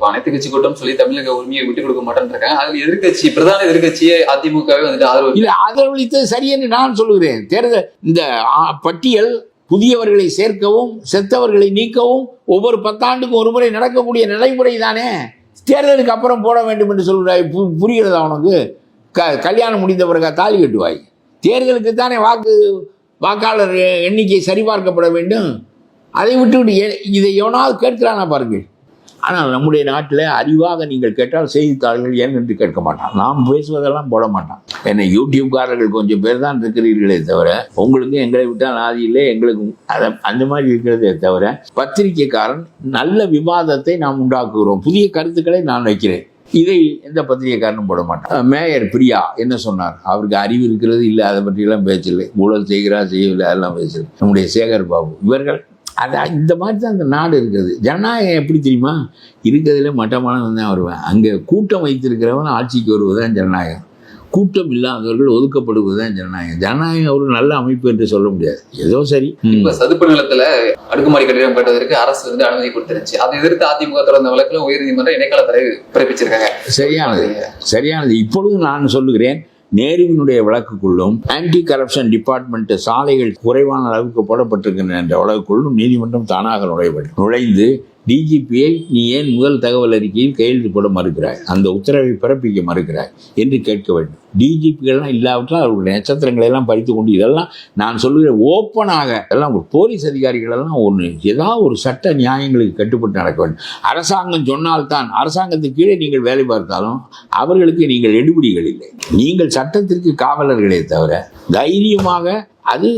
இப்போ அனைத்து கட்சி கூட்டம் சொல்லி தமிழக உரிமையை விட்டு கொடுக்க மாட்டேன்றாங்க. அதில் எதிர்கட்சி எதிர்க்கட்சி பிரதான எதிர்கட்சியை அதிமுகவே வந்துட்டு ஆதரவு இல்லை ஆதரவளித்தது சரி என்று நான் சொல்லுகிறேன். தேர்தல் இந்த பட்டியல் புதியவர்களை சேர்க்கவும் செத்தவர்களை நீக்கவும் ஒவ்வொரு பத்தாண்டுக்கும் ஒரு முறை நடக்கக்கூடிய நடைமுறை தானே. தேர்தலுக்கு அப்புறம் போட வேண்டும் என்று சொல்கிறாய் பு- புரிகிறதா உனக்கு? க கல்யாணம் முடிந்த பிறகு தாலி கட்டுவாய். தேர்தலுக்கு தானே வாக்கு வாக்காளர் எண்ணிக்கை சரிபார்க்கப்பட வேண்டும். அதை விட்டுவிட்டு இதை எவனாவது கேட்கிறானா பாருங்கள். ஆனால் நம்முடைய நாட்டில் அறிவாக நீங்கள் கேட்டால் செய்தித்தாள்கள் ஏன் என்று கேட்க மாட்டான். நாம் பேசுவதெல்லாம் போட மாட்டான். என்னை யூடியூப்காரர்கள் கொஞ்சம் பேர் தான் இருக்கிறீர்களே தவிர உங்களுக்கு எங்களை விட்டால் நாதி இல்லை எங்களுக்கு அதை அந்த மாதிரி இருக்கிறதே தவிர பத்திரிகைக்காரன் நல்ல விவாதத்தை நாம் உண்டாக்குகிறோம். புதிய கருத்துக்களை நான் வைக்கிறேன். இதை எந்த பத்திரிகைக்காரனும் போட மாட்டான். மேயர் பிரியா என்ன சொன்னார்? அவருக்கு அறிவு இருக்கிறது இல்லை அதை பற்றியெல்லாம் பேச்சில்லை ஊழல் செய்கிறா செய்யவில்லை அதெல்லாம் பேசல நம்முடைய சேகர் பாபு இவர்கள் அது இந்த மாதிரி தான் அந்த நாடு இருக்குது. ஜனநாயகம் எப்படி தெரியுமா? இருக்கிறதுல மட்டமானவன் தான் வருவேன். அங்கே கூட்டம் வைத்திருக்கிறவன் ஆட்சிக்கு வருவதுதான் ஜனநாயகம். கூட்டம் இல்லாதவர்கள் ஒதுக்கப்படுவதுதான் ஜனநாயகம். ஜனநாயகம் ஒரு நல்ல அமைப்பு என்று சொல்ல முடியாது. ஏதோ சரி. இப்ப சதுப்பு நிலத்துல அடுக்குமாடி கட்டிடம் கட்டுவதற்கு அரசு வந்து அனுமதி கொடுத்துருச்சு. அதை எதிர்த்து அதிமுக தொடர்ந்த வழக்குல உயர்நீதிமன்ற இடைக்கால தடை பிறப்பிச்சிருக்காங்க. சரியானது. சரியானது. இப்பொழுது நான் சொல்லுகிறேன் நேருவினுடைய வழக்குக்குள்ளும் ஆன்டி கரப்ஷன் டிபார்ட்மெண்ட் சாலைகள் குறைவான அளவுக்கு போடப்பட்டிருக்கின்றன என்ற வழக்குள்ளும் நீதிமன்றம் தானாக நுழைவு நுழைந்து டிஜிபியை நீ ஏன் முதல் தகவல் அறிக்கையில் கையெழுத்து போட மறுக்கிறாய்? அந்த உத்தரவை பிறப்பிக்க மறுக்கிறாய் என்று கேட்க வேண்டும். டிஜிபிகள்லாம் இல்லாவிட்டால் அவர்களுடைய நட்சத்திரங்களை எல்லாம் பறித்து கொண்டு இதெல்லாம் நான் சொல்லுகிற ஓப்பனாக. எல்லாம் ஒரு போலீஸ் அதிகாரிகளெல்லாம் ஒன்று ஏதாவது ஒரு சட்ட நியாயங்களுக்கு கட்டுப்பட்டு நடக்க வேண்டும். அரசாங்கம் சொன்னால்தான் அரசாங்கத்துக்கு கீழே நீங்கள் வேலை பார்த்தாலும் அவர்களுக்கு நீங்கள் எடுபடிகள் இல்லை. நீங்கள் சட்டத்திற்கு காவலர்களே தவிர தைரியமாக அது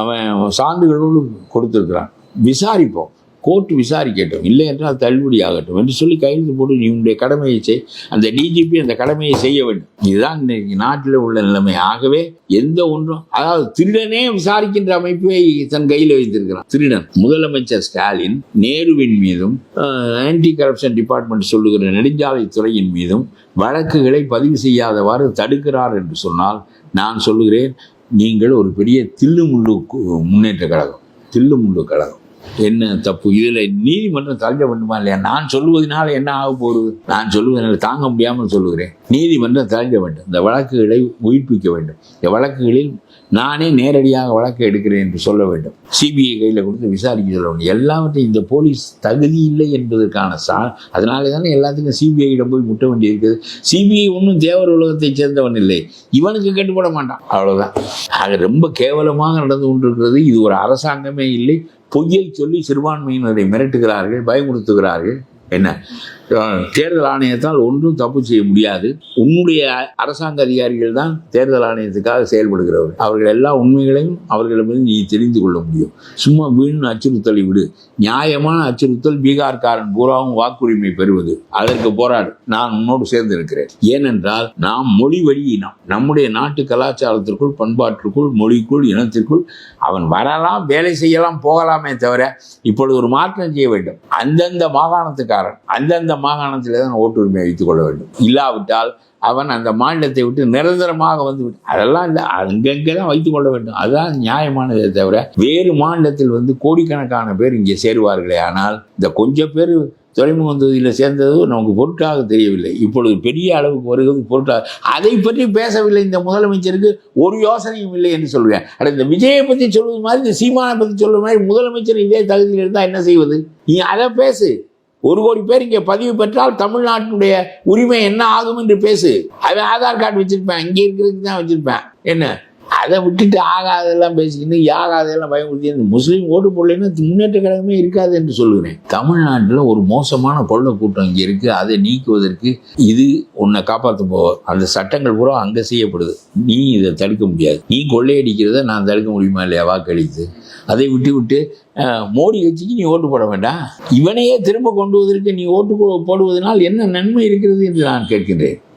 அவன் சான்றுகளோடு கொடுத்துருக்கிறான். விசாரிப்போம். கோர்ட் விசாரிக்கட்டும் இல்லை என்றால் தள்ளுபடி ஆகட்டும் என்று சொல்லி கையெழுத்து போட்டு நீ உன்னுடைய கடமையை செய். அந்த டிஜிபி அந்த கடமையை செய்ய வேண்டும். இதுதான் இன்னைக்கு நாட்டில் உள்ள நிலைமை. ஆகவே எந்த ஒன்றும் அதாவது திருடனே விசாரிக்கின்ற அமைப்பை தன் கையில் வைத்திருக்கிறான். திருடன். முதலமைச்சர் ஸ்டாலின் நேருவின் மீதும் ஆன்டி கரப்ஷன் டிபார்ட்மெண்ட் சொல்லுகிற நெடுஞ்சாலைத்துறையின் மீதும் வழக்குகளை பதிவு செய்யாதவாறு தடுக்கிறார் என்று சொன்னால் நான் சொல்லுகிறேன் நீங்கள் ஒரு பெரிய தில்லுமுள்ளு முன்னேற்ற கழகம் தில்லுமுள்ளு கழகம். என்ன தப்பு? இதில் நீதிமன்றம் தள்ள வேண்டுமா இல்லையா? நான் சொல்லுவதனால என்ன ஆக போகிறது நான் சொல்லுவதனால தாங்க முடியாமல் சொல்லுகிறேன். நீதிமன்றம் தள்ள வேண்டும் இந்த வழக்குகளை உயிர்ப்பிக்க வேண்டும். இந்த வழக்குகளில் நானே நேரடியாக வழக்கு எடுக்கிறேன் என்று சொல்ல வேண்டும். சிபிஐ கையில் கொடுத்து விசாரிக்க சொல்ல வேண்டும். எல்லாவற்றையும் இந்த போலீஸ் தகுதி இல்லை என்பதற்கான சா அதனால தானே எல்லாத்துக்கும் சிபிஐயிடம் போய் முட்ட வேண்டியிருக்குது சிபிஐ ஒன்றும் தேவர் உலகத்தைச் சேர்ந்தவன் இல்லை. இவனுக்கு கட்டுப்பட மாட்டான். அவ்வளோதான் அது ரொம்ப கேவலமாக நடந்து கொண்டிருக்கிறது. இது ஒரு அரசாங்கமே இல்லை. பொய்யை சொல்லி சிறுபான்மையினரை மிரட்டுகிறார்கள் பயமுறுத்துகிறார்கள். என்ன? தேர்தல் ஆணையத்தால் ஒன்றும் தப்பு செய்ய முடியாது. உன்னுடைய அரசாங்க அதிகாரிகள் தான் தேர்தல் ஆணையத்துக்காக செயல்படுகிறவர்கள் அவர்கள் எல்லா உண்மைகளையும் அவர்களிடமிருந்து நீ தெரிந்து கொள்ள முடியும். சும்மா வீண் அச்சுறுத்தலை விடு. நியாயமான அச்சுறுத்தல் பீகார்காரன் பூராவும் வாக்குரிமை பெறுவது. அதற்கு போராடு. நான் உன்னோடு சேர்ந்து இருக்கிறேன் ஏனென்றால் நாம் மொழி வழி இனம் நம்முடைய நாட்டு கலாச்சாரத்திற்குள் பண்பாட்டிற்குள் மொழிக்குள் இனத்திற்குள் அவன் வரலாம் வேலை செய்யலாம் போகலாமே தவிர இப்பொழுது ஒரு மாற்றம் செய்ய வேண்டும். அந்தந்த மாகாணத்துக்காரன் அந்தந்த மாகாணத்தில் தான் ஓட்டுரிமை வைத்துக் கொள்ள வேண்டும். இல்லாவிட்டால் அவன் அந்த மாநிலத்தை விட்டு நிரந்தரமாக வந்து அதெல்லாம் இல்லை. அங்கங்கே தான் வைத்துக் கொள்ள வேண்டும். அதுதான் நியாயமானதே தவிர வேறு மாநிலத்தில் வந்து கோடிக்கணக்கான பேர் இங்கே சேருவார்களே. ஆனால் இந்த கொஞ்சம் பேர் துறைமுக தொகுதியில் சேர்ந்தது நமக்கு பொருட்டாக தெரியவில்லை. இப்பொழுது பெரிய அளவுக்கு வருகிறது பொருட்டாக. அதை பற்றி பேசவில்லை இந்த முதலமைச்சருக்கு. ஒரு யோசனையும் இல்லை என்று சொல்வேன் அட இந்த விஜயை பற்றி சொல்வது மாதிரி இந்த சீமானை பற்றி சொல்வது மாதிரி முதலமைச்சர் இதே தகுதியில் இருந்தால் என்ன செய்வது? நீ அதை பேசு. ஒரு கோடி பேர் இங்கே பதிவு பெற்றால் தமிழ்நாட்டினுடைய உரிமை என்ன ஆகும் என்று பேசு. அவன் ஆதார் கார்டு வச்சிருப்பேன். இங்கே இருக்கிறதுக்கு தான் வச்சிருப்பேன். என்ன? அதை விட்டுட்டு ஆகாதெல்லாம் பேசிக்கிட்டு ஆகாதெல்லாம் பயமுறுத்தி இந்த முஸ்லீம் ஓட்டு போடலைன்னா முன்னேற்ற கழகமே இருக்காது என்று சொல்லுகிறேன். தமிழ்நாட்டில் ஒரு மோசமான கொள்ள கூட்டம் இங்கே இருக்குது அதை நீக்குவதற்கு இது உன்னை காப்பாற்ற போவோம் அந்த சட்டங்கள் பூரா அங்கே செய்யப்படுது. நீ இதை தடுக்க முடியாது. நீ கொள்ளையடிக்கிறத நான் தடுக்க முடியுமா இல்லையா? வாக்களித்து. அதை விட்டு விட்டு மோடி கட்சிக்கு நீ ஓட்டு போட வேண்டாம் இவனையே திரும்ப கொண்டு வருவதற்கு நீ ஓட்டு போ- போடுவதனால் என்ன நன்மை இருக்கிறது என்று நான் கேட்கின்றேன்.